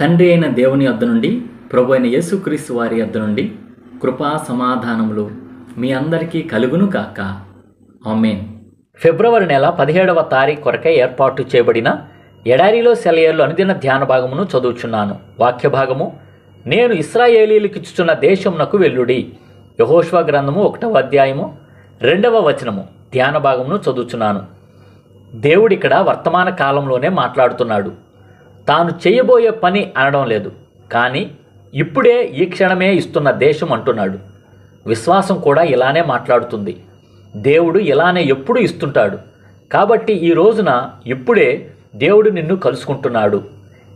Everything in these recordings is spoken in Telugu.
తండ్రి అయిన దేవుని వద్ద నుండి ప్రభు అయిన యేసుక్రీస్తు వారి వద్ద నుండి కృపా సమాధానములు మీ అందరికీ కలుగును కాక ఆమెన్. ఫిబ్రవరి నెల పదిహేడవ తారీఖు కొరకై ఏర్పాటు చేయబడిన ఎడారిలో సెలయర్లు అనుదిన ధ్యాన భాగమును చదువుచున్నాను. వాక్య భాగము నేను ఇస్రాయేలీలకిచ్చుచున్న దేశమునకు వెల్లుడి యహోష్వ గ్రంథము ఒకటవ అధ్యాయము రెండవ వచనము ధ్యాన భాగమును చదువుచున్నాను. దేవుడిక్కడ వర్తమాన కాలంలోనే మాట్లాడుతున్నాడు. తాను చేయబోయే పని అనడం లేదు. కానీ ఇప్పుడే ఈ క్షణమే ఇస్తున్న దేశం అంటున్నాడు. విశ్వాసం కూడా ఇలానే మాట్లాడుతుంది. దేవుడు ఇలానే ఎప్పుడు ఇస్తుంటాడు. కాబట్టి ఈ రోజున ఇప్పుడే దేవుడు నిన్ను కలుసుకుంటున్నాడు.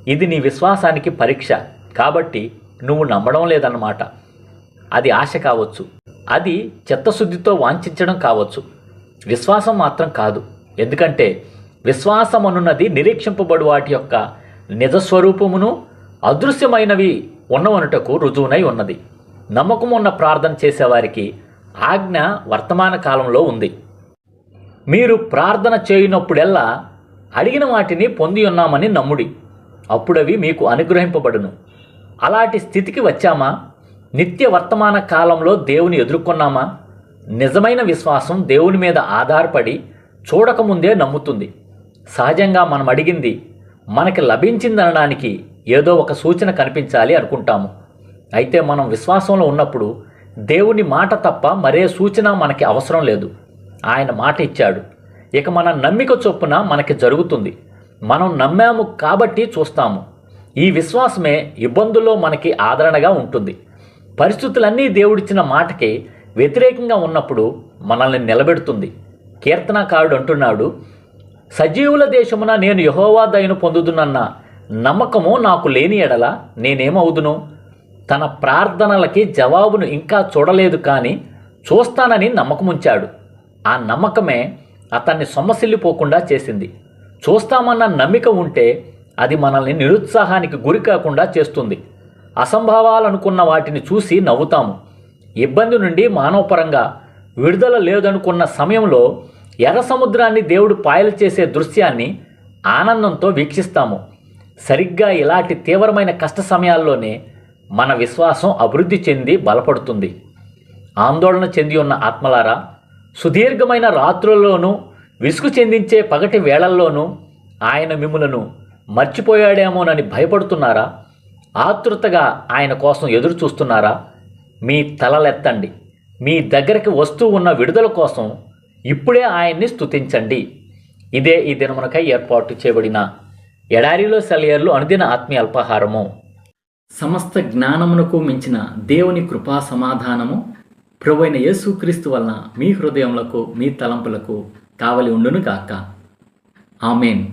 ఇది నీ విశ్వాసానికి పరీక్ష. కాబట్టి నువ్వు నమ్మడం లేదన్నమాట. అది ఆశ కావచ్చు. అది చిత్తశుద్ధితో వాంఛించడం కావచ్చు. విశ్వాసం మాత్రం కాదు. ఎందుకంటే విశ్వాసం అనున్నది నిరీక్షింపబడు వాటి యొక్క నిజస్వరూపమును అదృశ్యమైనవి ఉన్నవనుటకు రుజువునై ఉన్నది. నమ్మకం ఉన్న ప్రార్థన చేసేవారికి ఆజ్ఞ వర్తమాన కాలంలో ఉంది. మీరు ప్రార్థన చేయనప్పుడెల్లా అడిగిన వాటిని పొంది ఉన్నామని నమ్ముడి. అప్పుడవి మీకు అనుగ్రహింపబడును. అలాంటి స్థితికి వచ్చామా? నిత్య వర్తమాన కాలంలో దేవుని ఎదుర్కొన్నామా? నిజమైన విశ్వాసం దేవుని మీద ఆధారపడి చూడకముందే నమ్ముతుంది. సహజంగా మనం అడిగింది మనకి లభించిందనడానికి ఏదో ఒక సూచన కనిపించాలి అనుకుంటాము. అయితే మనం విశ్వాసంలో ఉన్నప్పుడు దేవుని మాట తప్ప మరే సూచన మనకి అవసరం లేదు. ఆయన మాట ఇచ్చాడు. ఇక మన నమ్మిక చొప్పున మనకి జరుగుతుంది. మనం నమ్మాము కాబట్టి చూస్తాము. ఈ విశ్వాసమే ఇబ్బందుల్లో మనకి ఆదరణగా ఉంటుంది. పరిస్థితులన్నీ దేవుడిచ్చిన మాటకి వ్యతిరేకంగా ఉన్నప్పుడు మనల్ని నిలబెడుతుంది. కీర్తనకారుడు అంటున్నాడు సజీవుల దేశమున నేను యహోవా దయను పొందుదునన్న నమ్మకము నాకు లేని ఎడల నేనేమవుదును? తన ప్రార్థనలకి జవాబును ఇంకా చూడలేదు కానీ చూస్తానని నమ్మకముంచాడు. ఆ నమ్మకమే అతన్ని సొమ్మసిల్లిపోకుండా చేసింది. చూస్తామన్న నమ్మిక ఉంటే అది మనల్ని నిరుత్సాహానికి గురి కాకుండా చేస్తుంది. అసంభవాలనుకున్న వాటిని చూసి నవ్వుతాము. ఇబ్బంది నుండి మానవపరంగా విడుదల లేదనుకున్న సమయంలో ఎర్ర సముద్రాన్ని దేవుడు పాయలు చేసే దృశ్యాన్ని ఆనందంతో వీక్షిస్తాము. సరిగ్గా ఇలాంటి తీవ్రమైన కష్ట సమయాల్లోనే మన విశ్వాసం అభివృద్ధి చెంది బలపడుతుంది. ఆందోళన చెంది ఉన్న ఆత్మలారా సుదీర్ఘమైన రాత్రుల్లోనూ విసుగు చెందించే పగటి వేళల్లోనూ ఆయన మిమ్ములను మర్చిపోయాడేమోనని భయపడుతున్నారా? ఆతృతగా ఆయన కోసం ఎదురు చూస్తున్నారా మీ తలలెత్తండి. మీ దగ్గరికి వస్తూ ఉన్న విడుదల కోసం ఇప్పుడే ఆయన్ని స్థుతించండి ఇదే ఈ దినమునకై ఏర్పాటు చేయబడిన ఎడారిలో సెలయర్లు అనుదిన ఆత్మీయ అల్పాహారము. సమస్త జ్ఞానమునకు మించిన దేవుని కృపా సమాధానము ప్రభువైన యేసుక్రీస్తు వలన మీ హృదయములకు మీ తలంపులకు కావలి ఉండును గాక. ఆమెన్.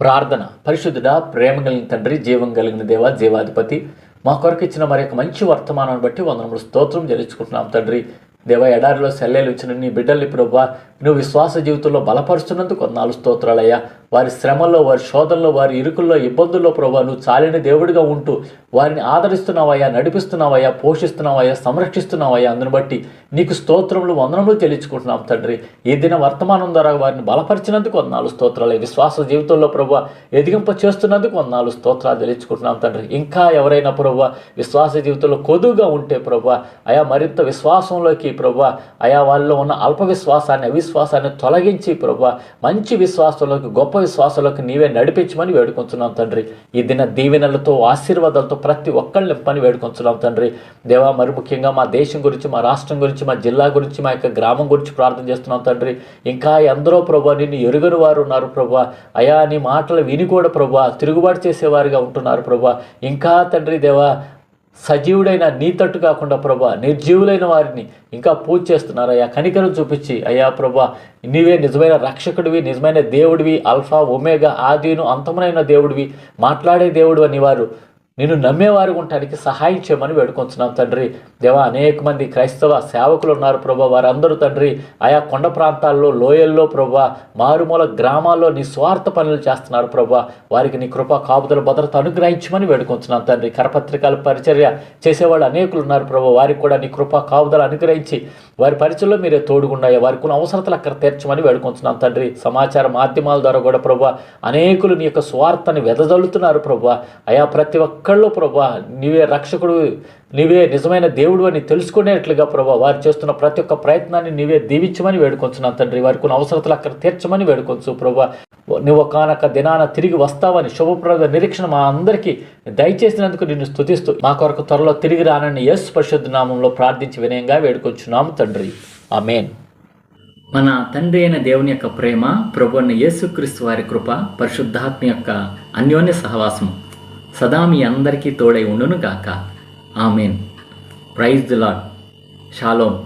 ప్రార్థన. పరిశుద్ధుడా ప్రేమ కలిగిన తండ్రి జీవం కలిగిన దేవ జీవాధిపతి మా కొరకు ఇచ్చిన మరి మంచి వర్తమానాన్ని బట్టి వందనములు స్తోత్రం చెల్లించుకుంటున్నాం తండ్రి. దేవ ఎడారిలో సెల్లెలు ఇచ్చిన నీ బిడ్డల్ని ప్రభా నువ్వు విశ్వాస జీవితంలో బలపరుస్తున్నందుకు నాలుగు స్తోత్రాలయ్యా. వారి శ్రమల్లో వారి శోధనలో వారి ఇరుకుల్లో ఇబ్బందుల్లో ప్రభా నువ్వు చాలిన దేవుడిగా ఉంటూ వారిని ఆదరిస్తున్నావయ్యా నడిపిస్తున్నావయ్యా పోషిస్తున్నావయ్యా సంరక్షిస్తున్నావయ్యా అందును బట్టి నీకు స్తోత్రములు వందనములు చెల్లించుకుంటున్నాం తండ్రి. ఈ దిన వర్తమానం ద్వారా వారిని బలపరిచినందుకు వందనాలు స్తోత్రాలు. విశ్వాస జీవితంలో ప్రభు ఎదిగింప చేస్తున్నందుకు వందనాలు స్తోత్రాలు తెలియచుకుంటున్నాం తండ్రి. ఇంకా ఎవరైనా ప్రభు విశ్వాస జీవితంలో కొదువుగా ఉంటే ప్రభు అయా మరింత విశ్వాసంలోకి ప్రభు అయా వాళ్ళలో ఉన్న అల్ప విశ్వాసాన్ని అవిశ్వాసాన్ని తొలగించి ప్రభు మంచి విశ్వాసంలోకి గొప్ప విశ్వాసంలోకి నీవే నడిపించమని వేడుకొంచున్నాం తండ్రి. ఈ దిన దీవెనలతో ఆశీర్వాదాలతో ప్రతి ఒక్కళ్ళు నింపని వేడుకొంచున్నాం తండ్రి. దేవా మరి ముఖ్యంగా మా దేశం గురించి మా రాష్ట్రం గురించి మా జిల్లా గురించి మా యొక్క గ్రామం గురించి ప్రార్థన చేస్తున్నాం తండ్రి. ఇంకా ఎందరో ప్రభా నిన్ను ఎరుగని వారు ఉన్నారు ప్రభా. అయా నీ మాటలు విని కూడా ప్రభా తిరుగుబాటు చేసేవారుగా ఉంటున్నారు ప్రభా. ఇంకా తండ్రి దేవా సజీవుడైన నీ తట్టు కాకుండా ప్రభా నిర్జీవులైన వారిని ఇంకా పూజ చేస్తున్నారు అయ్యా కనికరం చూపించి అయ్యా ప్రభా నీవే నిజమైన రక్షకుడివి నిజమైన దేవుడివి అల్ఫా ఒమేగా ఆదిను అంతమునైన దేవుడివి మాట్లాడే దేవుడు అని వారు నేను నమ్మేవారు ఉండటానికి సహాయం చేయమని వేడుకొంచున్నాం తండ్రి. దేవా అనేక మంది క్రైస్తవ సేవకులు ఉన్నారు ప్రభా. వారందరూ తండ్రి ఆయా కొండ ప్రాంతాల్లో లోయల్లో ప్రభా మారుమూల గ్రామాల్లో నీ స్వార్థ పనులు చేస్తున్నారు ప్రభా. వారికి నీ కృప కాపుదల భద్రత అనుగ్రహించమని వేడుకొంచున్నాం తండ్రి. కరపత్రికల పరిచర్య చేసేవాళ్ళు అనేకులు ఉన్నారు ప్రభా. వారికి కూడా నీ కృప కాపుదల అనుగ్రహించి వారి పరిచయలో మీరే తోడుగున్నాయి వారికి ఉన్న అవసరతలు అక్కడ తీర్చమని వేడుకొంచున్నాం తండ్రి. సమాచార మాధ్యమాల ద్వారా కూడా ప్రభా అనేకులు నీ యొక్క స్వార్థాన్ని వెదజల్లుతున్నారు ప్రభా. అయా ప్రతి ఒక్క ఒక్కళ్ళు ప్రభా నీవే రక్షకుడు నీవే నిజమైన దేవుడు అని తెలుసుకునేట్లుగా ప్రభా వారు చేస్తున్న ప్రతి ఒక్క ప్రయత్నాన్ని నీవే దీవించమని వేడుకొంచున్నాం తండ్రి. వారికి ఉన్న అవసరతలు అక్కడ తీర్చమని వేడుకొంచు ప్రభా. నువ్వు ఒకనొక దినాన తిరిగి వస్తావని శుభప్రద నిరీక్షణ మా అందరికీ దయచేసినందుకు నిన్ను స్థుతిస్తూ మా కొరకు త్వరలో తిరిగి రానని యేసు పరిశుద్ధ నామంలో ప్రార్థించి వినయంగా వేడుకొంచున్నాము తండ్రి. ఆమెన్. మన తండ్రి అయిన దేవుని యొక్క ప్రేమ ప్రభు అయిన యేసుక్రీస్తు వారి కృప పరిశుద్ధాత్మ యొక్క అన్యోన్య సహవాసం సదా మీ అందరికీ తోడై ఉండును గాక. Amen. Praise the Lord shalom